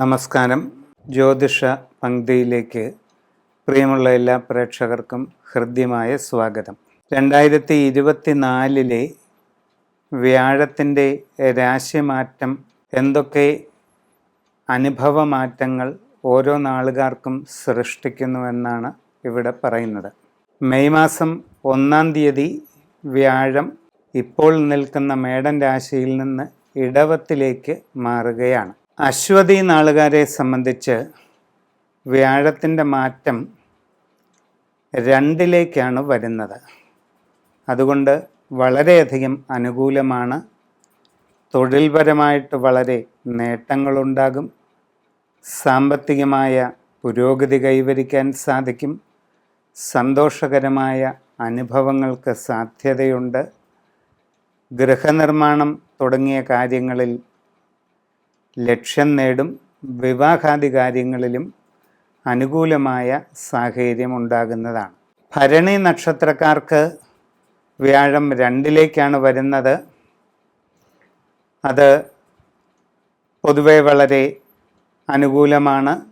നമസ്കാരം. ജ്യോതിഷ പങ്ക്തിയിലേക്ക് പ്രിയമുള്ള എല്ലാ പ്രേക്ഷകർക്കും ഹൃദ്യമായ സ്വാഗതം. രണ്ടായിരത്തി ഇരുപത്തിനാലിലെ വ്യാഴത്തിന്റെ രാശിമാറ്റം എന്തൊക്കെ അനുഭവ മാറ്റങ്ങൾ ഓരോ നാളുകാർക്കും സൃഷ്ടിക്കുന്നുവെന്നാണ് ഇവിടെ പറയുന്നത്. മെയ് മാസം ഒന്നാം തീയതി വ്യാഴം ഇപ്പോൾ നിൽക്കുന്ന മേടൻ രാശിയിൽ നിന്ന് ഇടവത്തിലേക്ക് മാറുകയാണ്. അശ്വതി നാളുകാരെ സംബന്ധിച്ച് വ്യാഴത്തിന്റെ മാറ്റം രണ്ടിലേക്കാണ് വരുന്നത്. അതുകൊണ്ട് വളരെയധികം അനുകൂലമാണ്. തൊഴിൽപരമായിട്ട് വളരെ നേട്ടങ്ങളുണ്ടാകും. സാമ്പത്തികമായ പുരോഗതി കൈവരിക്കാൻ സാധിക്കും. സന്തോഷകരമായ അനുഭവങ്ങൾക്ക് സാധ്യതയുണ്ട്. ഗൃഹനിർമ്മാണം തുടങ്ങിയ കാര്യങ്ങളിൽ ലക്ഷ്യം നേടും വിവാഹാദി കാര്യങ്ങളിലും അനുകൂലമായ സാഹചര്യം ഉണ്ടാകുന്നതാണ് ഭരണി നക്ഷത്രക്കാർക്ക് വ്യാഴം രണ്ടിലേക്കാണ് വരുന്നത്. അത് പൊതുവെ വളരെ അനുകൂലമാണ്.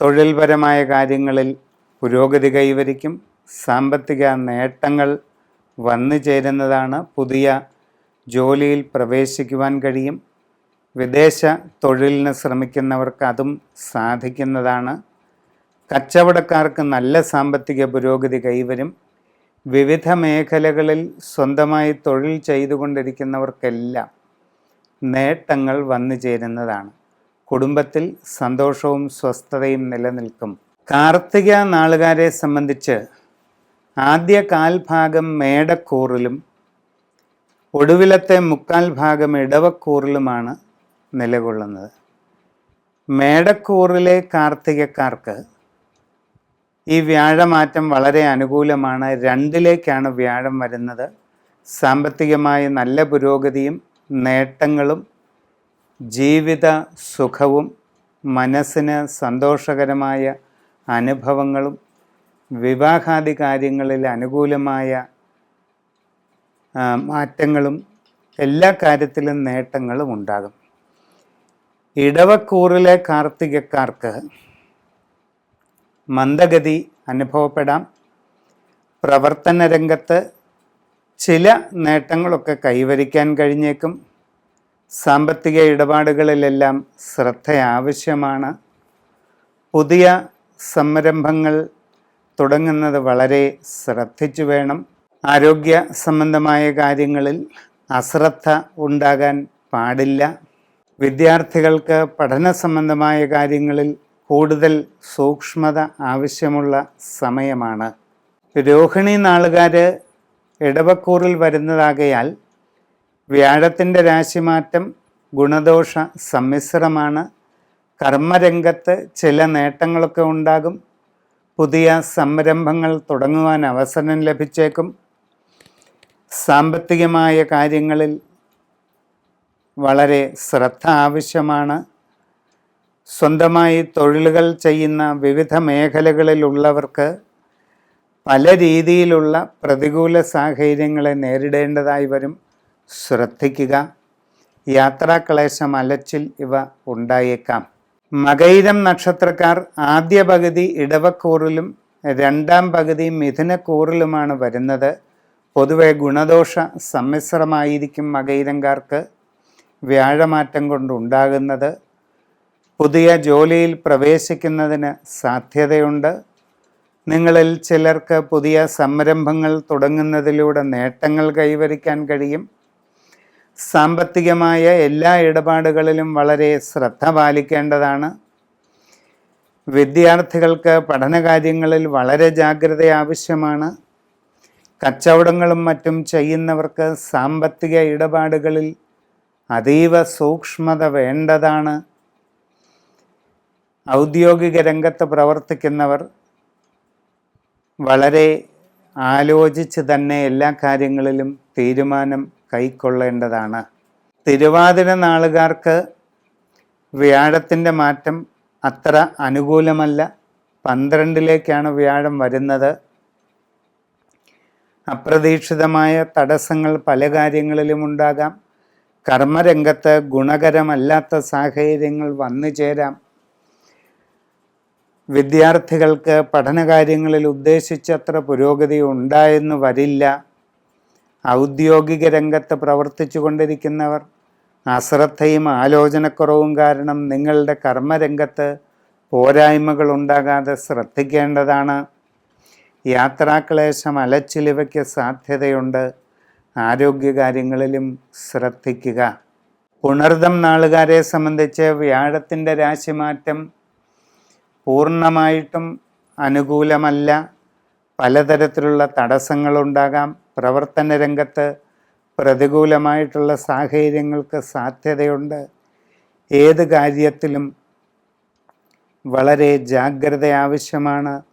തൊഴിൽപരമായ കാര്യങ്ങളിൽ പുരോഗതി കൈവരിക്കും. സാമ്പത്തിക നേട്ടങ്ങൾ വന്നു ചേരുന്നതാണ് പുതിയ ജോലിയിൽ പ്രവേശിക്കുവാൻ കഴിയും. വിദേശ തൊഴിലിന് ശ്രമിക്കുന്നവർക്ക് അതും സാധിക്കുന്നതാണ്. കച്ചവടക്കാർക്ക് നല്ല സാമ്പത്തിക പുരോഗതി കൈവരും. വിവിധ മേഖലകളിൽ സ്വന്തമായി തൊഴിൽ ചെയ്തുകൊണ്ടിരിക്കുന്നവർക്കെല്ലാം നേട്ടങ്ങൾ വന്നു ചേരുന്നതാണ്. കുടുംബത്തിൽ സന്തോഷവും സ്വസ്ഥതയും നിലനിൽക്കും. കാർത്തിക നാളുകാരെ സംബന്ധിച്ച് ആദ്യ കാൽഭാഗം മേടക്കൂറിലും ഒടുവിലത്തെ മുക്കാൽ ഭാഗം ഇടവക്കൂറിലുമാണ് നിലകൊള്ളുന്നത്. മേടക്കൂറിലെ കാർത്തികക്കാർക്ക് ഈ വ്യാഴമാറ്റം വളരെ അനുകൂലമാണ്. രണ്ടിലേക്കാണ് വ്യാഴം വരുന്നത്. സാമ്പത്തികമായ നല്ല പുരോഗതിയും നേട്ടങ്ങളും ജീവിത സുഖവും മനസ്സിന് സന്തോഷകരമായ അനുഭവങ്ങളും വിവാഹാദി കാര്യങ്ങളിൽ അനുകൂലമായ മാറ്റങ്ങളും എല്ലാ കാര്യത്തിലും നേട്ടങ്ങളും ഉണ്ടാകും. ഇടവക്കൂറിലെ കാർത്തികക്കാർക്ക് മന്ദഗതി അനുഭവപ്പെടാം. പ്രവർത്തന രംഗത്ത് ചില നേട്ടങ്ങളൊക്കെ കൈവരിക്കാൻ കഴിഞ്ഞേക്കും. സാമ്പത്തിക ഇടപാടുകളിലെല്ലാം ശ്രദ്ധ ആവശ്യമാണ്. പുതിയ സംരംഭങ്ങൾ തുടങ്ങുന്നത് വളരെ ശ്രദ്ധിച്ചു വേണം. ആരോഗ്യ സംബന്ധമായ കാര്യങ്ങളിൽ അശ്രദ്ധ ഉണ്ടാകാൻ പാടില്ല. വിദ്യാർത്ഥികൾക്ക് പഠന സംബന്ധമായ കാര്യങ്ങളിൽ കൂടുതൽ സൂക്ഷ്മത ആവശ്യമുള്ള സമയമാണ്. രോഹിണി നാളുകാർ ഇടവക്കൂറിൽ വരുന്നതാകയാൽ വ്യാഴത്തിന്റെ രാശിമാറ്റം ഗുണദോഷ സമ്മിശ്രമാണ്. കർമ്മരംഗത്ത് ചില നേട്ടങ്ങളൊക്കെ ഉണ്ടാകും. പുതിയ സംരംഭങ്ങൾ തുടങ്ങുവാൻ അവസരം ലഭിച്ചേക്കും. സാമ്പത്തികമായ കാര്യങ്ങളിൽ വളരെ ശ്രദ്ധ ആവശ്യമാണ്. സ്വന്തമായി തൊഴിലുകൾ ചെയ്യുന്ന വിവിധ മേഖലകളിലുള്ളവർക്ക് പല രീതിയിലുള്ള പ്രതികൂല സാഹചര്യങ്ങളെ നേരിടേണ്ടതായി വരും. ശ്രദ്ധിക്കുക. യാത്രാക്ലേശം അലച്ചിൽ ഇവ ഉണ്ടായേക്കാം. മകൈരം നക്ഷത്രക്കാർ ആദ്യ പകുതി ഇടവക്കൂറിലും രണ്ടാം പകുതി മിഥുനക്കൂറിലുമാണ് വരുന്നത്. പൊതുവെ ഗുണദോഷ സമ്മിശ്രമായിരിക്കും മകൈരംകാർക്ക്. വ്യാഴമാറ്റം കൊണ്ടുണ്ടാകുന്നത്. പുതിയ ജോലിയിൽ പ്രവേശിക്കുന്നതിന് സാധ്യതയുണ്ട്. നിങ്ങളിൽ ചിലർക്ക് പുതിയ സംരംഭങ്ങൾ തുടങ്ങുന്നതിലൂടെ നേട്ടങ്ങൾ കൈവരിക്കാൻ കഴിയും. സാമ്പത്തികമായ എല്ലാ ഇടപാടുകളിലും വളരെ ശ്രദ്ധ പാലിക്കേണ്ടതാണ്. വിദ്യാർത്ഥികൾക്ക് പഠനകാര്യങ്ങളിൽ വളരെ ജാഗ്രത ആവശ്യമാണ്. കച്ചവടങ്ങളും മറ്റും ചെയ്യുന്നവർക്ക് സാമ്പത്തിക ഇടപാടുകളിൽ അതീവ സൂക്ഷ്മത വേണ്ടതാണ്. ഔദ്യോഗിക രംഗത്ത് പ്രവർത്തിക്കുന്നവർ വളരെ ആലോചിച്ച് തന്നെ എല്ലാ കാര്യങ്ങളിലും തീരുമാനം കൈക്കൊള്ളേണ്ടതാണ്. തിരുവാതിര നാളുകാർക്ക് വ്യാഴത്തിന്റെ മാറ്റം അത്ര അനുകൂലമല്ല. പന്ത്രണ്ടിലേക്കാണ് വ്യാഴം വരുന്നത്. അപ്രതീക്ഷിതമായ തടസ്സങ്ങൾ പല കാര്യങ്ങളിലും ഉണ്ടാകാം. കർമ്മരംഗത്ത് ഗുണകരമല്ലാത്ത സാഹചര്യങ്ങൾ വന്നു ചേരാം. വിദ്യാർത്ഥികൾക്ക് പഠനകാര്യങ്ങളിൽ ഉദ്ദേശിച്ചത്ര പുരോഗതി ഉണ്ടായെന്ന് വരില്ല. ഔദ്യോഗിക രംഗത്ത് പ്രവർത്തിച്ചു കൊണ്ടിരിക്കുന്നവർ അശ്രദ്ധയും ആലോചനക്കുറവും കാരണം നിങ്ങളുടെ കർമ്മരംഗത്ത് പോരായ്മകൾ ഉണ്ടാകാതെ ശ്രദ്ധിക്കേണ്ടതാണ്. യാത്രാക്ലേശം അലച്ചിലിവയ്ക്ക് സാധ്യതയുണ്ട്. ആരോഗ്യകാര്യങ്ങളിലും ശ്രദ്ധിക്കുക. പുണർദം നാളുകാരെ സംബന്ധിച്ച് വ്യാഴത്തിന്റെ രാശിമാറ്റം പൂർണമായിട്ടും അനുകൂലമല്ല. പലതരത്തിലുള്ള തടസ്സങ്ങളുണ്ടാകാം. പ്രവർത്തന രംഗത്ത് പ്രതികൂലമായിട്ടുള്ള സാഹചര്യങ്ങൾക്ക് സാധ്യതയുണ്ട്. ഏത് കാര്യത്തിലും വളരെ ജാഗ്രത ആവശ്യമാണ്.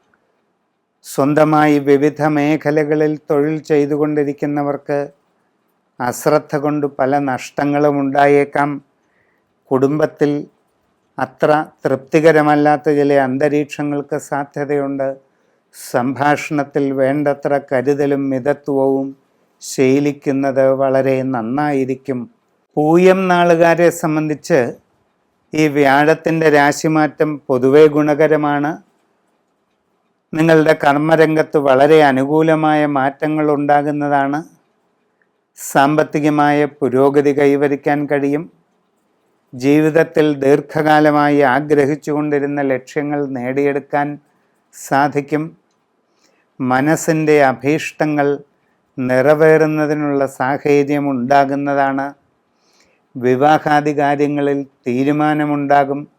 സ്വന്തമായി വിവിധ മേഖലകളിൽ തൊഴിൽ ചെയ്തുകൊണ്ടിരിക്കുന്നവർക്ക് അശ്രദ്ധ കൊണ്ട് പല നഷ്ടങ്ങളും ഉണ്ടായേക്കാം. കുടുംബത്തിൽ അത്ര തൃപ്തികരമല്ലാത്ത ചില അന്തരീക്ഷങ്ങൾക്ക് സാധ്യതയുണ്ട്. സംഭാഷണത്തിൽ വേണ്ടത്ര കരുതലും മിതത്വവും ശീലിക്കുന്നത് വളരെ നന്നായിരിക്കും. പൂയം നാളുകാരെ സംബന്ധിച്ച് ഈ വ്യാഴത്തിന്റെ രാശിമാറ്റം പൊതുവെ ഗുണകരമാണ്. നിങ്ങളുടെ കർമ്മരംഗത്ത് വളരെ അനുകൂലമായ മാറ്റങ്ങൾ ഉണ്ടാകുന്നതാണ്. സാമ്പത്തികമായ പുരോഗതി കൈവരിക്കാൻ കഴിയും. ജീവിതത്തിൽ ദീർഘകാലമായി ആഗ്രഹിച്ചുകൊണ്ടിരുന്ന ലക്ഷ്യങ്ങൾ നേടിയെടുക്കാൻ സാധിക്കും. മനസ്സിന്റെ അഭീഷ്ടങ്ങൾ നിറവേറുന്നതിനുള്ള സാഹചര്യം ഉണ്ടാകുന്നതാണ്. വിവാഹാദി കാര്യങ്ങളിൽ തീരുമാനമുണ്ടാകും.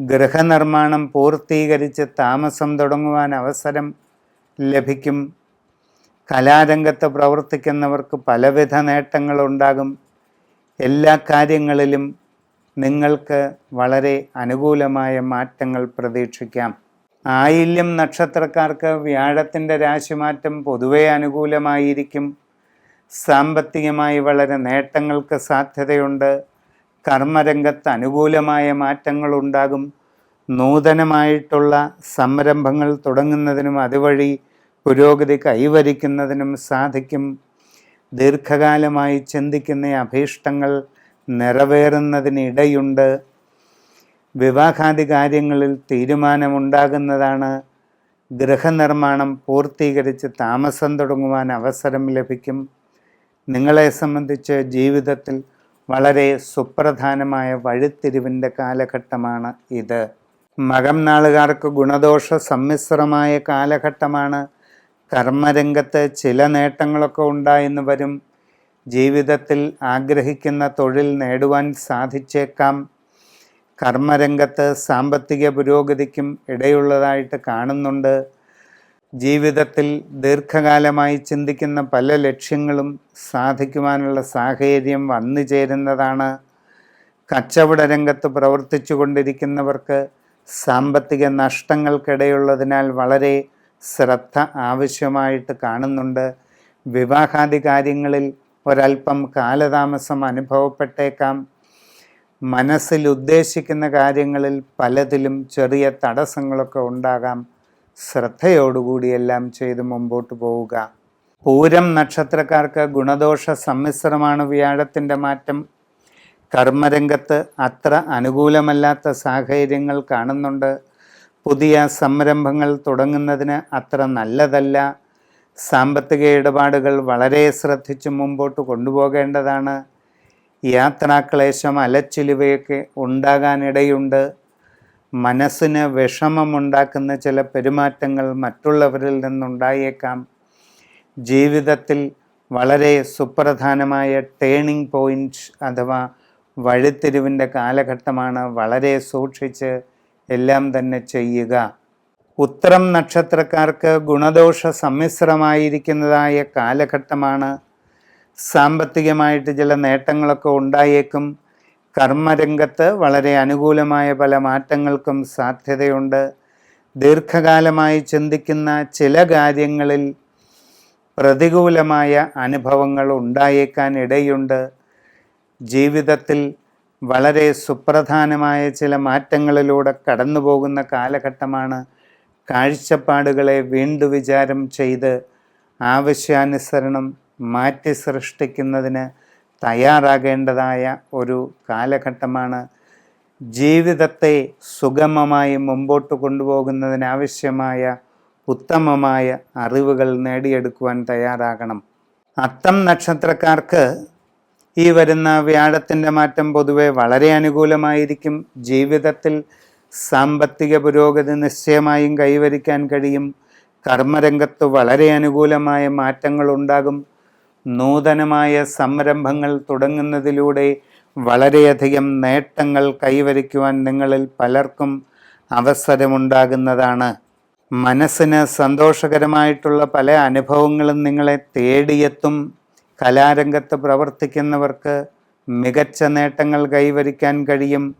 ഗൃഹനിർമ്മാണം പൂർത്തീകരിച്ച് താമസം തുടങ്ങുവാൻ അവസരം ലഭിക്കും. കലാരംഗത്ത് പ്രവർത്തിക്കുന്നവർക്ക് പലവിധ നേട്ടങ്ങളുണ്ടാകും. എല്ലാ കാര്യങ്ങളിലും നിങ്ങൾക്ക് വളരെ അനുകൂലമായ മാറ്റങ്ങൾ പ്രതീക്ഷിക്കാം. ആയില്യം നക്ഷത്രക്കാർക്ക് വ്യാഴത്തിന്റെ രാശിമാറ്റം പൊതുവെ അനുകൂലമായിരിക്കും. സാമ്പത്തികമായി വളരെ നേട്ടങ്ങൾക്ക് സാധ്യതയുണ്ട്. കർമ്മരംഗത്ത് അനുകൂലമായ മാറ്റങ്ങൾ ഉണ്ടാകും നൂതനമായിട്ടുള്ള സംരംഭങ്ങൾ തുടങ്ങുന്നതിനും അതുവഴി പുരോഗതി കൈവരിക്കുന്നതിനും സാധിക്കും. ദീർഘകാലമായി ചിന്തിക്കുന്ന അഭീഷ്ടങ്ങൾ നിറവേറുന്നതിനിടയുണ്ട്. വിവാഹാദി കാര്യങ്ങളിൽ തീരുമാനമുണ്ടാകുന്നതാണ്. ഗൃഹനിർമ്മാണം പൂർത്തീകരിച്ച് താമസം തുടങ്ങുവാൻ അവസരം ലഭിക്കും. നിങ്ങളെ സംബന്ധിച്ച് ജീവിതത്തിൽ വളരെ സുപ്രധാനമായ വഴിത്തിരിവിന്റെ കാലഘട്ടമാണ് ഇത്. മകം നാളുകാർക്ക് ഗുണദോഷ സമ്മിശ്രമായ കാലഘട്ടമാണ്. കർമ്മരംഗത്ത് ചില നേട്ടങ്ങളൊക്കെ ഉണ്ടായെന്ന് വരും. ജീവിതത്തിൽ ആഗ്രഹിക്കുന്ന തൊഴിൽ നേടുവാൻ സാധിച്ചേക്കാം. കർമ്മരംഗത്ത് സാമ്പത്തിക പുരോഗതിക്കും ഇടയുള്ളതായിട്ട് കാണുന്നുണ്ട്. ജീവിതത്തിൽ ദീർഘകാലമായി ചിന്തിക്കുന്ന പല ലക്ഷ്യങ്ങളും സാധിക്കുവാനുള്ള സാഹചര്യം വന്നു ചേരുന്നതാണ് കച്ചവട രംഗത്ത് പ്രവർത്തിച്ചു കൊണ്ടിരിക്കുന്നവർക്ക് സാമ്പത്തിക നഷ്ടങ്ങൾക്കിടയുള്ളതിനാൽ വളരെ ശ്രദ്ധ ആവശ്യമായിട്ട് കാണുന്നുണ്ട്. വിവാഹാദി കാര്യങ്ങളിൽ ഒരല്പം കാലതാമസം അനുഭവപ്പെട്ടേക്കാം. മനസ്സിൽ ഉദ്ദേശിക്കുന്ന കാര്യങ്ങളിൽ പലതിലും ചെറിയ തടസ്സങ്ങളൊക്കെ ഉണ്ടാകാം. ശ്രദ്ധയോടുകൂടി എല്ലാം ചെയ്ത് മുമ്പോട്ട് പോവുക. പൂരം നക്ഷത്രക്കാർക്ക് ഗുണദോഷ സമ്മിശ്രമാണ് വ്യാഴത്തിന്റെ മാറ്റം. കർമ്മരംഗത്ത് അത്ര അനുകൂലമല്ലാത്ത സാഹചര്യങ്ങൾ കാണുന്നുണ്ട്. പുതിയ സംരംഭങ്ങൾ തുടങ്ങുന്നതിന് അത്ര നല്ലതല്ല. സാമ്പത്തിക ഇടപാടുകൾ വളരെ ശ്രദ്ധിച്ച് മുമ്പോട്ട് കൊണ്ടുപോകേണ്ടതാണ്. യാത്രാക്ലേശം അലച്ചിലുവയൊക്കെ ഉണ്ടാകാനിടയുണ്ട്. മനസ്സിന് വിഷമമുണ്ടാക്കുന്ന ചില പെരുമാറ്റങ്ങൾ മറ്റുള്ളവരിൽ നിന്നുണ്ടായേക്കാം. ജീവിതത്തിൽ വളരെ സുപ്രധാനമായ ടേണിംഗ് പോയിന്റ് അഥവാ വഴിത്തിരിവിന്റെ കാലഘട്ടമാണ് വളരെ സൂക്ഷിച്ച് എല്ലാം തന്നെ ചെയ്യുക. ഉത്തരം നക്ഷത്രക്കാർക്ക് ഗുണദോഷ സമ്മിശ്രമായിരിക്കുന്നതായ കാലഘട്ടമാണ്. സാമ്പത്തികമായിട്ട് ചില നേട്ടങ്ങളൊക്കെ ഉണ്ടായേക്കും. കർമ്മരംഗത്ത് വളരെ അനുകൂലമായ പല മാറ്റങ്ങൾക്കും സാധ്യതയുണ്ട്. ദീർഘകാലമായി ചിന്തിക്കുന്ന ചില കാര്യങ്ങളിൽ പ്രതികൂലമായ അനുഭവങ്ങൾ ഉണ്ടായേക്കാൻ ഇടയുണ്ട്. ജീവിതത്തിൽ വളരെ സുപ്രധാനമായ ചില മാറ്റങ്ങളിലൂടെ കടന്നു പോകുന്ന കാലഘട്ടമാണ് കാഴ്ചപ്പാടുകളെ വീണ്ടു വിചാരം ചെയ്ത് ആവശ്യാനുസരണം മാറ്റി സൃഷ്ടിക്കുന്നതിന് തയ്യാറാകേണ്ടതായ ഒരു കാലഘട്ടമാണ്. ജീവിതത്തെ സുഗമമായി മുമ്പോട്ട് കൊണ്ടുപോകുന്നതിനാവശ്യമായ ഉത്തമമായ അറിവുകൾ നേടിയെടുക്കുവാൻ തയ്യാറാകണം. അത്തം നക്ഷത്രക്കാർക്ക് ഈ വരുന്ന വ്യാഴത്തിന്റെ മാറ്റം പൊതുവെ വളരെ അനുകൂലമായിരിക്കും. ജീവിതത്തിൽ സാമ്പത്തിക പുരോഗതി നിശ്ചയമായും കൈവരിക്കാൻ കഴിയും. കർമ്മരംഗത്ത് വളരെ അനുകൂലമായ മാറ്റങ്ങൾ ഉണ്ടാകും നൂതനമായ സംരംഭങ്ങൾ തുടങ്ങുന്നതിലൂടെ വളരെയധികം നേട്ടങ്ങൾ കൈവരിക്കുവാൻ നിങ്ങളിൽ പലർക്കും അവസരമുണ്ടാകുന്നതാണ്. മനസ്സിന് സന്തോഷകരമായിട്ടുള്ള പല അനുഭവങ്ങളും നിങ്ങളെ തേടിയെത്തും. കലാരംഗത്ത് പ്രവർത്തിക്കുന്നവർക്ക് മികച്ച നേട്ടങ്ങൾ കൈവരിക്കാൻ കഴിയും.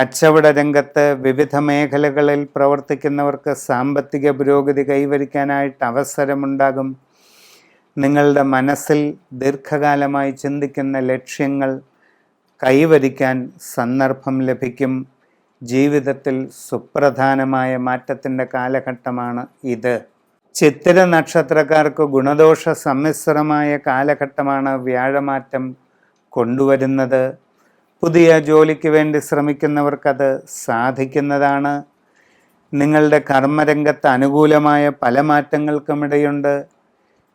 കച്ചവട രംഗത്ത് വിവിധ മേഖലകളിൽ പ്രവർത്തിക്കുന്നവർക്ക് സാമ്പത്തിക പുരോഗതി കൈവരിക്കാനായിട്ട് അവസരമുണ്ടാകും. നിങ്ങളുടെ മനസ്സിൽ ദീർഘകാലമായി ചിന്തിക്കുന്ന ലക്ഷ്യങ്ങൾ കൈവരിക്കാൻ സന്ദർഭം ലഭിക്കും. ജീവിതത്തിൽ സുപ്രധാനമായ മാറ്റത്തിന്റെ കാലഘട്ടമാണ് ഇത്. ചിത്തിര നക്ഷത്രക്കാർക്ക് ഗുണദോഷ സമ്മിശ്രമായ കാലഘട്ടമാണ് വ്യാഴമാറ്റം കൊണ്ടുവരുന്നത്. പുതിയ ജോലിക്ക് വേണ്ടി ശ്രമിക്കുന്നവർക്കത് സാധിക്കുന്നതാണ്. നിങ്ങളുടെ കർമ്മരംഗത്ത് അനുകൂലമായ പല മാറ്റങ്ങൾക്കും ഇടയുണ്ട്.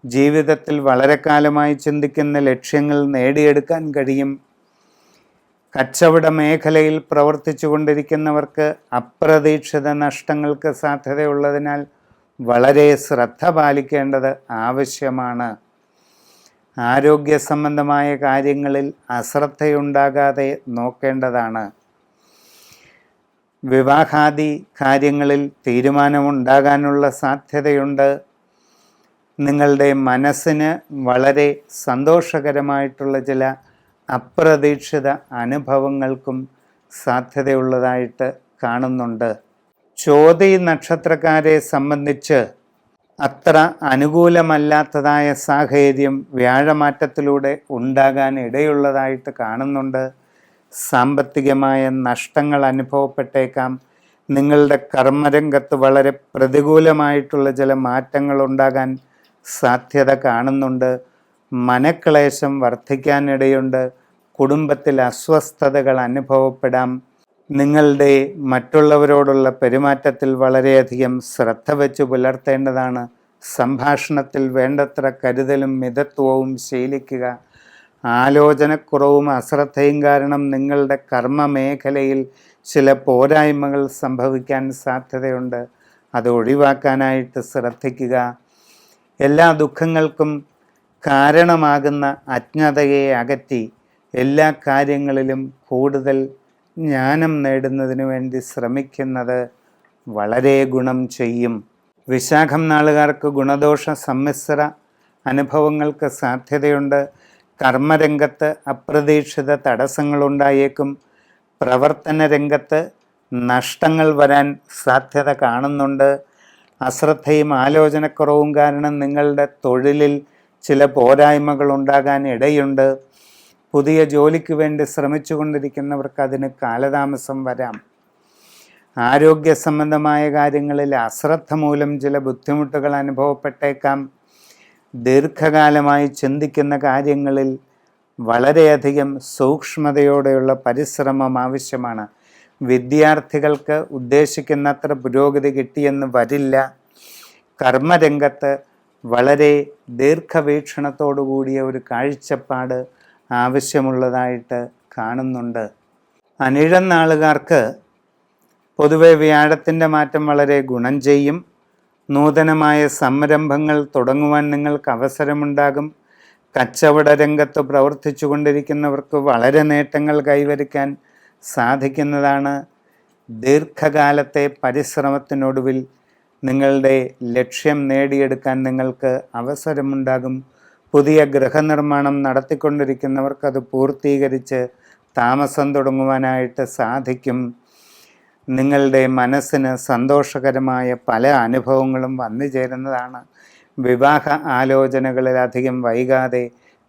ജീവിതത്തിൽ വളരെ കാലമായി ചിന്തിക്കുന്ന ലക്ഷ്യങ്ങൾ നേടിയെടുക്കാൻ കഴിയും. കച്ചവട മേഖലയിൽ പ്രവർത്തിച്ചു കൊണ്ടിരിക്കുന്നവർക്ക് അപ്രതീക്ഷിത നഷ്ടങ്ങൾക്ക് സാധ്യതയുള്ളതിനാൽ വളരെ ശ്രദ്ധ പാലിക്കേണ്ടത് ആവശ്യമാണ്. ആരോഗ്യ സംബന്ധമായ കാര്യങ്ങളിൽ അശ്രദ്ധയുണ്ടാകാതെ നോക്കേണ്ടതാണ്. വിവാഹാദി കാര്യങ്ങളിൽ തീരുമാനമുണ്ടാകാനുള്ള സാധ്യതയുണ്ട്. നിങ്ങളുടെ മനസ്സിന് വളരെ സന്തോഷകരമായിട്ടുള്ള ചില അപ്രതീക്ഷിത അനുഭവങ്ങൾക്കും സാധ്യതയുള്ളതായിട്ട് കാണുന്നുണ്ട്. ചോതി നക്ഷത്രക്കാരെ സംബന്ധിച്ച് അത്ര അനുകൂലമല്ലാത്തതായ സാഹചര്യം വ്യാഴമാറ്റത്തിലൂടെ ഉണ്ടാകാൻ ഇടയുള്ളതായിട്ട് കാണുന്നുണ്ട്. സാമ്പത്തികമായ നഷ്ടങ്ങൾ അനുഭവപ്പെട്ടേക്കാം. നിങ്ങളുടെ കർമ്മരംഗത്ത് വളരെ പ്രതികൂലമായിട്ടുള്ള ചില മാറ്റങ്ങൾ ഉണ്ടാകാൻ സാധ്യത കാണുന്നുണ്ട്. മനക്ലേശം വർദ്ധിക്കാനിടയുണ്ട്. കുടുംബത്തിൽ അസ്വസ്ഥതകൾ അനുഭവപ്പെടാം. നിങ്ങളുടെ മറ്റുള്ളവരോടുള്ള പെരുമാറ്റത്തിൽ വളരെയധികം ശ്രദ്ധ വെച്ച് പുലർത്തേണ്ടതാണ്. സംഭാഷണത്തിൽ വേണ്ടത്ര കരുതലും മിതത്വവും ശീലിക്കുക. ആലോചനക്കുറവും അശ്രദ്ധയും കാരണം നിങ്ങളുടെ കർമ്മ മേഖലയിൽ ചില പോരായ്മകൾ സംഭവിക്കാൻ സാധ്യതയുണ്ട്. അത് ഒഴിവാക്കാനായിട്ട് ശ്രദ്ധിക്കുക. എല്ലാ ദുഃഖങ്ങൾക്കും കാരണമാകുന്ന അജ്ഞതയെ അകറ്റി എല്ലാ കാര്യങ്ങളിലും കൂടുതൽ ജ്ഞാനം നേടുന്നതിനു വേണ്ടി ശ്രമിക്കുന്നത് വളരെ ഗുണം ചെയ്യും. വിശാഖം നാളുകാർക്ക് ഗുണദോഷ സമ്മിശ്ര അനുഭവങ്ങൾക്ക് സാധ്യതയുണ്ട്. കർമ്മരംഗത്ത് അപ്രതീക്ഷിത തടസ്സങ്ങളുണ്ടായേക്കും. പ്രവർത്തന രംഗത്ത് നഷ്ടങ്ങൾ വരാൻ സാധ്യത കാണുന്നുണ്ട്. അശ്രദ്ധയും ആലോചനക്കുറവും കാരണം നിങ്ങളുടെ തൊഴിലിൽ ചില പോരായ്മകൾ ഉണ്ടാകാൻ ഇടയുണ്ട്. പുതിയ ജോലിക്ക് വേണ്ടി ശ്രമിച്ചു കൊണ്ടിരിക്കുന്നവർക്ക് അതിന് കാലതാമസം വരാം. ആരോഗ്യ സംബന്ധമായ കാര്യങ്ങളിൽ അശ്രദ്ധ മൂലം ചില ബുദ്ധിമുട്ടുകൾ അനുഭവപ്പെട്ടേക്കാം. ദീർഘകാലമായി ചിന്തിക്കുന്ന കാര്യങ്ങളിൽ വളരെയധികം സൂക്ഷ്മതയോടെയുള്ള പരിശ്രമം ആവശ്യമാണ്. വിദ്യാർത്ഥികൾക്ക് ഉദ്ദേശിക്കുന്നത്ര പുരോഗതി കിട്ടിയെന്ന് വരില്ല. കർമ്മരംഗത്ത് വളരെ ദീർഘവീക്ഷണത്തോടു കൂടിയ ഒരു കാഴ്ചപ്പാട് ആവശ്യമുള്ളതായിട്ട് കാണുന്നുണ്ട്. അനിഴം നാളുകാർക്ക് പൊതുവെ വ്യാഴത്തിന്റെ മാറ്റം വളരെ ഗുണം ചെയ്യും. നൂതനമായ സംരംഭങ്ങൾ തുടങ്ങുവാൻ നിങ്ങൾക്ക് അവസരമുണ്ടാകും. കച്ചവട രംഗത്ത് പ്രവർത്തിച്ചു കൊണ്ടിരിക്കുന്നവർക്ക് വളരെ നേട്ടങ്ങൾ കൈവരിക്കാൻ സാധിക്കുന്നതാണ്. ദീർഘകാലത്തെ പരിശ്രമത്തിനൊടുവിൽ നിങ്ങളുടെ ലക്ഷ്യം നേടിയെടുക്കാൻ നിങ്ങൾക്ക് അവസരമുണ്ടാകും. പുതിയ ഗൃഹനിർമ്മാണം നടത്തിക്കൊണ്ടിരിക്കുന്നവർക്ക് അത് പൂർത്തീകരിച്ച് താമസം തുടങ്ങുവാനായിട്ട് സാധിക്കും. നിങ്ങളുടെ മനസ്സിന് സന്തോഷകരമായ പല അനുഭവങ്ങളും വന്നു ചേരുന്നതാണ്. വിവാഹ ആലോചനകളിൽ അധികം വൈകാതെ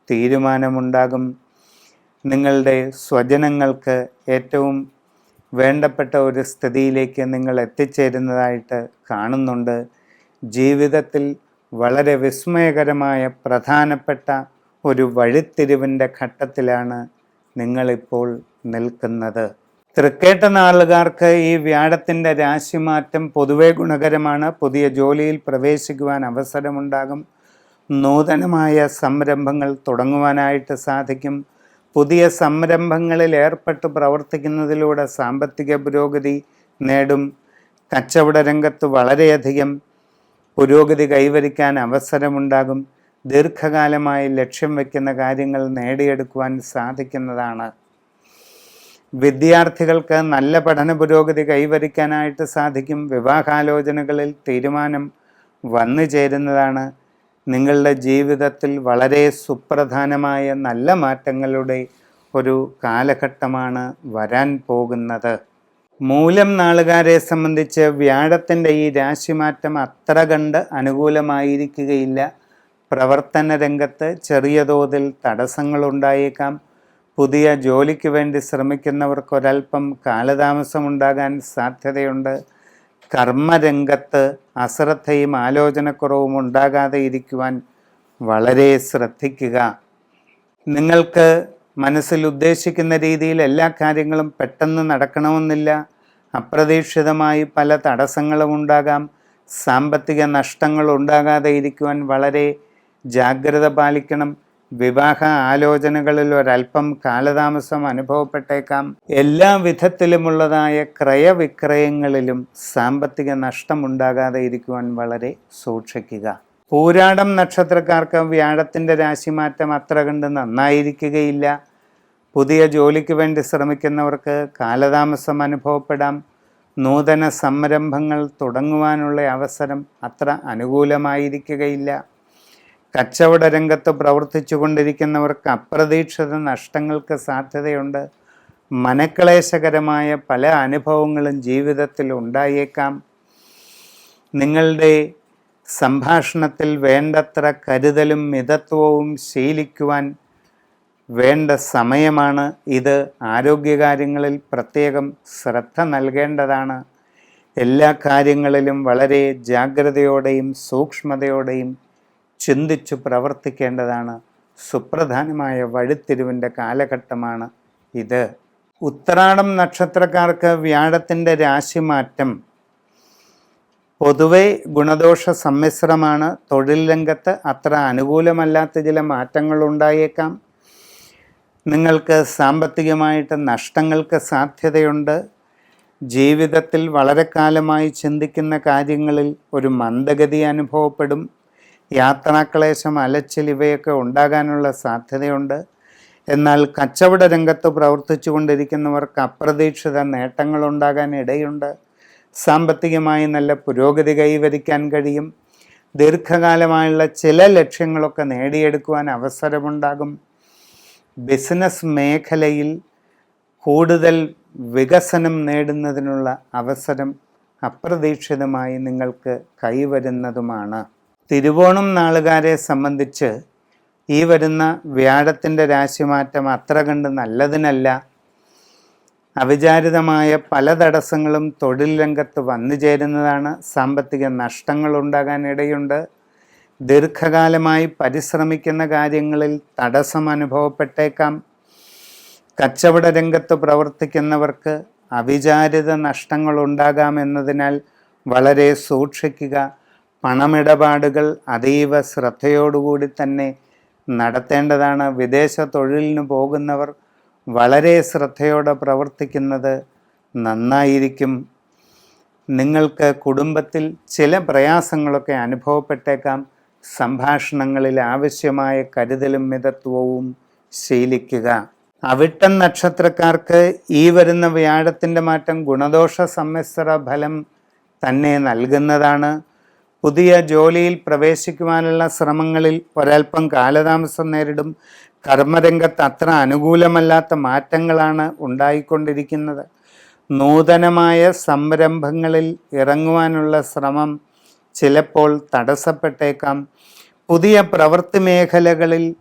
തീരുമാനമുണ്ടാകും. നിങ്ങളുടെ സ്വജനങ്ങൾക്ക് ഏറ്റവും വേണ്ടപ്പെട്ട ഒരു സ്ഥിതിയിലേക്ക് നിങ്ങൾ എത്തിച്ചേരുന്നതായിട്ട് കാണുന്നുണ്ട്. ജീവിതത്തിൽ വളരെ വിസ്മയകരമായ പ്രധാനപ്പെട്ട ഒരു വഴിത്തിരിവിന്റെ ഘട്ടത്തിലാണ് നിങ്ങളിപ്പോൾ നിൽക്കുന്നത്. തൃക്കേട്ട നാളുകാർക്ക് ഈ വ്യാഴത്തിന്റെ രാശിമാറ്റം പൊതുവെ ഗുണകരമാണ്. പുതിയ ജോലിയിൽ പ്രവേശിക്കുവാൻ അവസരമുണ്ടാകും. നൂതനമായ സംരംഭങ്ങൾ തുടങ്ങുവാനായിട്ട് സാധിക്കും. പുതിയ സംരംഭങ്ങളിൽ ഏർപ്പെട്ട് പ്രവർത്തിക്കുന്നതിലൂടെ സാമ്പത്തിക പുരോഗതി നേടും. കച്ചവട രംഗത്ത് വളരെയധികം പുരോഗതി കൈവരിക്കാൻ അവസരമുണ്ടാകും. ദീർഘകാലമായി ലക്ഷ്യം വയ്ക്കുന്ന കാര്യങ്ങൾ നേടിയെടുക്കുവാൻ സാധിക്കുന്നതാണ്. വിദ്യാർത്ഥികൾക്ക് നല്ല പഠന പുരോഗതി കൈവരിക്കാനായിട്ട് സാധിക്കും. വിവാഹാലോചനകളിൽ തീരുമാനം വന്നു ചേരുന്നതാണ് നിങ്ങളുടെ ജീവിതത്തിൽ വളരെ സുപ്രധാനമായ നല്ല മാറ്റങ്ങളുടെ ഒരു കാലഘട്ടമാണ് വരാൻ പോകുന്നത്. മൂലം നാളുകാരെ സംബന്ധിച്ച് വ്യാഴത്തിന്റെ ഈ രാശിമാറ്റം അത്ര കണ്ട് അനുകൂലമായിരിക്കുകയില്ല. പ്രവർത്തന രംഗത്ത് ചെറിയ തോതിൽ തടസ്സങ്ങളുണ്ടായേക്കാം. പുതിയ ജോലിക്ക് വേണ്ടി ശ്രമിക്കുന്നവർക്കൊരൽപ്പം കാലതാമസമുണ്ടാകാൻ സാധ്യതയുണ്ട്. കർമ്മരംഗത്ത് അശ്രദ്ധയും ആലോചനക്കുറവും ഉണ്ടാകാതെ ഇരിക്കുവാൻ വളരെ ശ്രദ്ധിക്കുക. നിങ്ങൾക്ക് മനസ്സിൽ ഉദ്ദേശിക്കുന്ന രീതിയിൽ എല്ലാ കാര്യങ്ങളും പെട്ടെന്ന് നടക്കണമെന്നില്ല. അപ്രതീക്ഷിതമായി പല തടസ്സങ്ങളും ഉണ്ടാകാം. സാമ്പത്തിക നഷ്ടങ്ങൾ ഉണ്ടാകാതെ ഇരിക്കുവാൻ വളരെ ജാഗ്രത പാലിക്കണം. വിവാഹ ആലോചനകളിൽ ഒരല്പം കാലതാമസം അനുഭവപ്പെട്ടേക്കാം. എല്ലാ വിധത്തിലുമുള്ളതായ ക്രയവിക്രയങ്ങളിലും സാമ്പത്തിക നഷ്ടമുണ്ടാകാതെ ഇരിക്കുവാൻ വളരെ സൂക്ഷിക്കുക. പൂരാടം നക്ഷത്രക്കാർക്ക് വ്യാഴത്തിന്റെ രാശിമാറ്റം അത്ര കണ്ട് നന്നായിരിക്കുകയില്ല. പുതിയ ജോലിക്ക് വേണ്ടി ശ്രമിക്കുന്നവർക്ക് കാലതാമസം അനുഭവപ്പെടാം. നൂതന സംരംഭങ്ങൾ തുടങ്ങുവാനുള്ള അവസരം അത്ര അനുകൂലമായിരിക്കുകയില്ല. കച്ചവട രംഗത്ത് പ്രവർത്തിച്ചു കൊണ്ടിരിക്കുന്നവർക്ക് അപ്രതീക്ഷിത നഷ്ടങ്ങൾക്ക് സാധ്യതയുണ്ട്. മനക്ലേശകരമായ പല അനുഭവങ്ങളും ജീവിതത്തിൽ ഉണ്ടായേക്കാം. നിങ്ങളുടെ സംഭാഷണത്തിൽ വേണ്ടത്ര കരുതലും മിതത്വവും ശീലിക്കുവാൻ വേണ്ട സമയമാണ് ഇത്. ആരോഗ്യകാര്യങ്ങളിൽ പ്രത്യേകം ശ്രദ്ധ നൽകേണ്ടതാണ്. എല്ലാ കാര്യങ്ങളിലും വളരെ ജാഗ്രതയോടെയും സൂക്ഷ്മതയോടെയും ചിന്തിച്ചു പ്രവർത്തിക്കേണ്ടതാണ്. സുപ്രധാനമായ വഴിത്തിരിവിന്റെ കാലഘട്ടമാണ് ഇത്. ഉത്രാടം നക്ഷത്രക്കാർക്ക് വ്യാഴത്തിന്റെ രാശിമാറ്റം. പൊതുവെ ഗുണദോഷ സമ്മിശ്രമാണ്. തൊഴിൽ രംഗത്ത് അത്ര അനുകൂലമല്ലാത്ത ചില മാറ്റങ്ങൾ ഉണ്ടായേക്കാം നിങ്ങൾക്ക് സാമ്പത്തികമായിട്ട് നഷ്ടങ്ങൾക്ക് സാധ്യതയുണ്ട്. ജീവിതത്തിൽ വളരെ കാലമായി ചിന്തിക്കുന്ന കാര്യങ്ങളിൽ ഒരു മന്ദഗതി അനുഭവപ്പെടും. യാത്രാക്ലേശം അലച്ചിൽ ഇവയൊക്കെ ഉണ്ടാകാനുള്ള സാധ്യതയുണ്ട്. എന്നാൽ കച്ചവട രംഗത്ത് പ്രവർത്തിച്ചു കൊണ്ടിരിക്കുന്നവർക്ക് അപ്രതീക്ഷിത നേട്ടങ്ങൾ ഉണ്ടാകാൻ ഇടയുണ്ട്. സാമ്പത്തികമായി നല്ല പുരോഗതി കൈവരിക്കാൻ കഴിയും. ദീർഘകാലമായുള്ള ചില ലക്ഷ്യങ്ങളൊക്കെ നേടിയെടുക്കുവാൻ അവസരമുണ്ടാകും. ബിസിനസ് മേഖലയിൽ കൂടുതൽ വികസനം നേടുന്നതിനുള്ള അവസരം അപ്രതീക്ഷിതമായി നിങ്ങൾക്ക് കൈവരുന്നതുമാണ്. തിരുവോണം നാളുകാരെ സംബന്ധിച്ച് ഈ വരുന്ന വ്യാഴത്തിന്റെ രാശിമാറ്റം അത്ര കണ്ട് നല്ലതിനല്ല. അവിചാരിതമായ പല തടസ്സങ്ങളും തൊഴിൽ രംഗത്ത് വന്നു ചേരുന്നതാണ്. സാമ്പത്തിക നഷ്ടങ്ങൾ ഉണ്ടാകാൻ ഇടയുണ്ട്. ദീർഘകാലമായി പരിശ്രമിക്കുന്ന കാര്യങ്ങളിൽ തടസ്സം അനുഭവപ്പെട്ടേക്കാം. കച്ചവട രംഗത്ത് പ്രവർത്തിക്കുന്നവർക്ക് അവിചാരിത നഷ്ടങ്ങൾ ഉണ്ടാകാമെന്നതിനാൽ വളരെ സൂക്ഷിക്കുക. പണമിടപാടുകൾ അതീവ ശ്രദ്ധയോടുകൂടി തന്നെ നടത്തേണ്ടതാണ്. വിദേശ തൊഴിലിന് പോകുന്നവർ വളരെ ശ്രദ്ധയോടെ പ്രവർത്തിക്കുന്നത് നന്നായിരിക്കും. നിങ്ങൾക്ക് കുടുംബത്തിൽ ചില പ്രയാസങ്ങളൊക്കെ അനുഭവപ്പെട്ടേക്കാം. സംഭാഷണങ്ങളിൽ ആവശ്യമായ കരുതലും മിതത്വവും ശീലിക്കുക. അവിട്ടം നക്ഷത്രക്കാർക്ക് ഈ വരുന്ന വ്യാഴത്തിന്റെ മാറ്റം ഗുണദോഷ സമ്മിശ്ര ഫലം തന്നെ നൽകുന്നതാണ്. പുതിയ ജോലിയിൽ പ്രവേശിക്കുവാനുള്ള ശ്രമങ്ങളിൽ ഒരൽപ്പം കാലതാമസം നേരിടും. കർമ്മരംഗത്ത് അത്ര അനുകൂലമല്ലാത്ത മാറ്റങ്ങളാണ് ഉണ്ടായിക്കൊണ്ടിരിക്കുന്നത്. നൂതനമായ സംരംഭങ്ങളിൽ ഇറങ്ങുവാനുള്ള ശ്രമം ചിലപ്പോൾ തടസ്സപ്പെട്ടേക്കാം. പുതിയ പ്രവൃത്തി മേഖലകളിൽ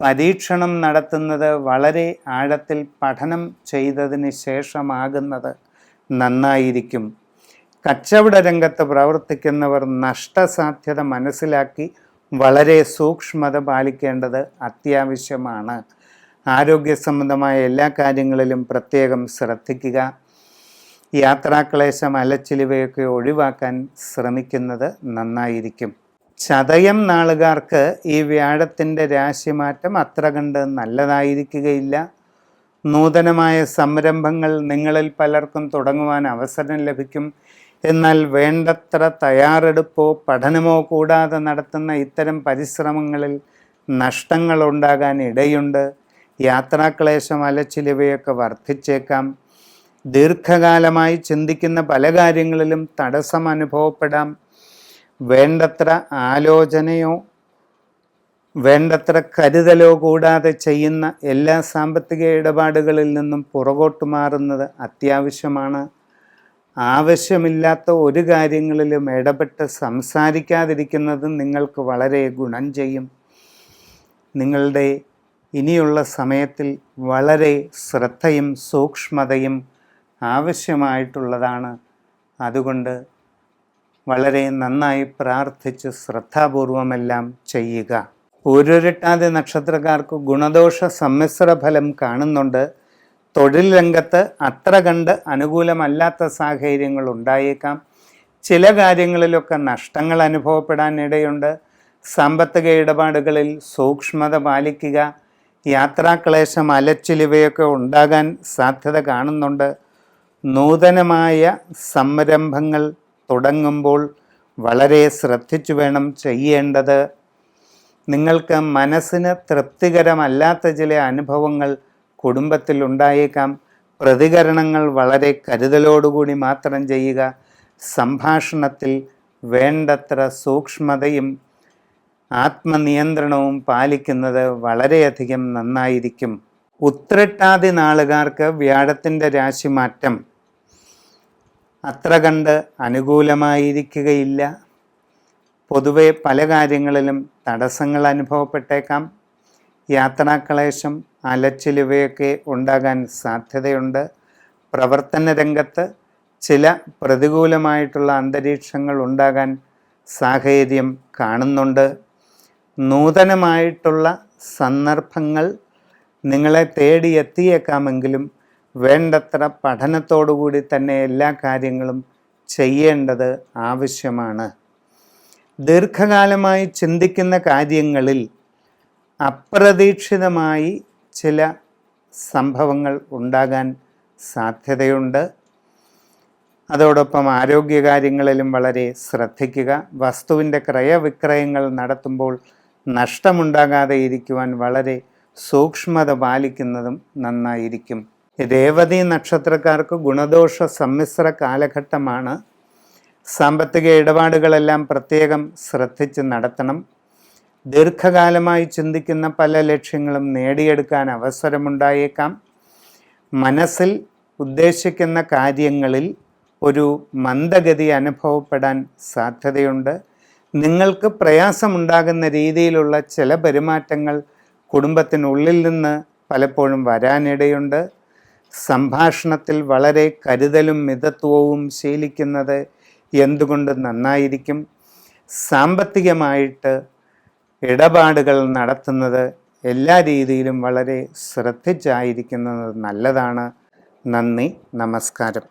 പരീക്ഷണം നടത്തുന്നത് വളരെ ആഴത്തിൽ പഠനം ചെയ്തതിന് ശേഷമാകുന്നത് നന്നായിരിക്കും. കച്ചവട രംഗത്ത് പ്രവർത്തിക്കുന്നവർ നഷ്ടസാധ്യത മനസ്സിലാക്കി വളരെ സൂക്ഷ്മത പാലിക്കേണ്ടത് അത്യാവശ്യമാണ്. ആരോഗ്യ സംബന്ധമായ എല്ലാ കാര്യങ്ങളിലും പ്രത്യേകം ശ്രദ്ധിക്കുക. യാത്രാക്ലേശം അലച്ചിലുവയൊക്കെ ഒഴിവാക്കാൻ ശ്രമിക്കുന്നത് നന്നായിരിക്കും. ചതയം നാളുകാർക്ക് ഈ വ്യാഴത്തിന്റെ രാശിമാറ്റം അത്ര കണ്ട് നല്ലതായിരിക്കുകയില്ല. നൂതനമായ സംരംഭങ്ങൾ നിങ്ങളിൽ പലർക്കും തുടങ്ങുവാൻ അവസരം ലഭിക്കും. എന്നാൽ വേണ്ടത്ര തയ്യാറെടുപ്പോ പഠനമോ കൂടാതെ നടത്തുന്ന ഇത്തരം പരിശ്രമങ്ങളിൽ നഷ്ടങ്ങൾ ഉണ്ടാകാൻ ഇടയുണ്ട് യാത്രാക്ലേശം അലച്ചിലിവയൊക്കെ വർദ്ധിച്ചേക്കാം. ദീർഘകാലമായി ചിന്തിക്കുന്ന പല കാര്യങ്ങളിലും തടസ്സം അനുഭവപ്പെടാം. വേണ്ടത്ര ആലോചനയോ വേണ്ടത്ര കരുതലോ കൂടാതെ ചെയ്യുന്ന എല്ലാ സാമ്പത്തിക ഇടപാടുകളിൽ നിന്നും പുറകോട്ട് മാറുന്നത് അത്യാവശ്യമാണ്. ആവശ്യമില്ലാത്ത ഒരു കാര്യങ്ങളിലും ഇടപെട്ട് സംസാരിക്കാതിരിക്കുന്നത് നിങ്ങൾക്ക് വളരെ ഗുണം ചെയ്യും. നിങ്ങളുടെ ഇനിയുള്ള സമയത്തിൽ വളരെ ശ്രദ്ധയും സൂക്ഷ്മതയും ആവശ്യമായിട്ടുള്ളതാണ്. അതുകൊണ്ട് വളരെ നന്നായി പ്രാർത്ഥിച്ച് ശ്രദ്ധാപൂർവമെല്ലാം ചെയ്യുക. ഊരുരുട്ടാതി നക്ഷത്രക്കാർക്ക് ഗുണദോഷ സമ്മിശ്ര ഫലം കാണുന്നുണ്ട്. തൊഴിൽ രംഗത്ത് അത്ര കണ്ട് അനുകൂലമല്ലാത്ത സാഹചര്യങ്ങൾ ഉണ്ടായേക്കാം. ചില കാര്യങ്ങളിലൊക്കെ നഷ്ടങ്ങൾ അനുഭവപ്പെടാൻ ഇടയുണ്ട്. സാമ്പത്തിക ഇടപാടുകളിൽ സൂക്ഷ്മത പാലിക്കുക യാത്രാക്ലേശം അലച്ചിലിവയൊക്കെ ഉണ്ടാകാൻ സാധ്യത കാണുന്നുണ്ട്. നൂതനമായ സംരംഭങ്ങൾ തുടങ്ങുമ്പോൾ വളരെ ശ്രദ്ധിച്ചു വേണം ചെയ്യേണ്ടത്. നിങ്ങൾക്ക് മനസ്സിന് തൃപ്തികരമല്ലാത്ത ചില അനുഭവങ്ങൾ കുടുംബത്തിൽ ഉണ്ടായേക്കാം പ്രതികരണങ്ങൾ വളരെ കരുതലോടുകൂടി മാത്രം ചെയ്യുക. സംഭാഷണത്തിൽ വേണ്ടത്ര സൂക്ഷ്മതയും ആത്മനിയന്ത്രണവും പാലിക്കുന്നത് വളരെയധികം നന്നായിരിക്കും. ഉത്രട്ടാതി നാളുകാർക്ക് വ്യാഴത്തിന്റെ രാശിമാറ്റം അത്ര കണ്ട് അനുകൂലമായിരിക്കുകയില്ല. പൊതുവെ പല കാര്യങ്ങളിലും തടസ്സങ്ങൾ അനുഭവപ്പെട്ടേക്കാം. യാത്രാക്ലേശം അലച്ചിലുവയൊക്കെ ഉണ്ടാകാൻ സാധ്യതയുണ്ട്. പ്രവർത്തന രംഗത്ത് ചില പ്രതികൂലമായിട്ടുള്ള അന്തരീക്ഷങ്ങൾ ഉണ്ടാകാൻ സാഹചര്യം കാണുന്നുണ്ട്. നൂതനമായിട്ടുള്ള സന്ദർഭങ്ങൾ നിങ്ങളെ തേടി എത്തിയേക്കാമെങ്കിലും വേണ്ടത്ര പഠനത്തോടുകൂടി തന്നെ എല്ലാ കാര്യങ്ങളും ചെയ്യേണ്ടത് ആവശ്യമാണ്. ദീർഘകാലമായി ചിന്തിക്കുന്ന കാര്യങ്ങളിൽ അപ്രതീക്ഷിതമായി ചില സംഭവങ്ങൾ ഉണ്ടാകാൻ സാധ്യതയുണ്ട്. അതോടൊപ്പം ആരോഗ്യകാര്യങ്ങളിലും വളരെ ശ്രദ്ധിക്കുക. വസ്തുവിന്റെ ക്രയവിക്രയങ്ങൾ നടത്തുമ്പോൾ നഷ്ടമുണ്ടാകാതെ ഇരിക്കുവാൻ വളരെ സൂക്ഷ്മത പാലിക്കുന്നതും നന്നായിരിക്കും. രേവതി നക്ഷത്രക്കാർക്ക് ഗുണദോഷ സമ്മിശ്ര കാലഘട്ടമാണ്. സാമ്പത്തിക ഇടപാടുകളെല്ലാം പ്രത്യേകം ശ്രദ്ധിച്ച് നടത്തണം. ദീർഘകാലമായി ചിന്തിക്കുന്ന പല ലക്ഷ്യങ്ങളും നേടിയെടുക്കാൻ അവസരമുണ്ടായേക്കാം. മനസ്സിൽ ഉദ്ദേശിക്കുന്ന കാര്യങ്ങളിൽ ഒരു മന്ദഗതി അനുഭവപ്പെടാൻ സാധ്യതയുണ്ട്. നിങ്ങൾക്ക് പ്രയാസമുണ്ടാകുന്ന രീതിയിലുള്ള ചില പെരുമാറ്റങ്ങൾ കുടുംബത്തിനുള്ളിൽ നിന്ന് പലപ്പോഴും വരാനിടയുണ്ട്. സംഭാഷണത്തിൽ വളരെ കരുതലും മിതത്വവും ശീലിക്കുന്നത് എന്തുകൊണ്ട് നന്നായിരിക്കും? സാമ്പത്തികമായിട്ട് ഇടപാടുകൾ നടത്തുന്നത് എല്ലാ രീതിയിലും വളരെ ശ്രദ്ധിച്ചായിരിക്കുന്നത് നല്ലതാണ്. നന്ദി നമസ്കാരം.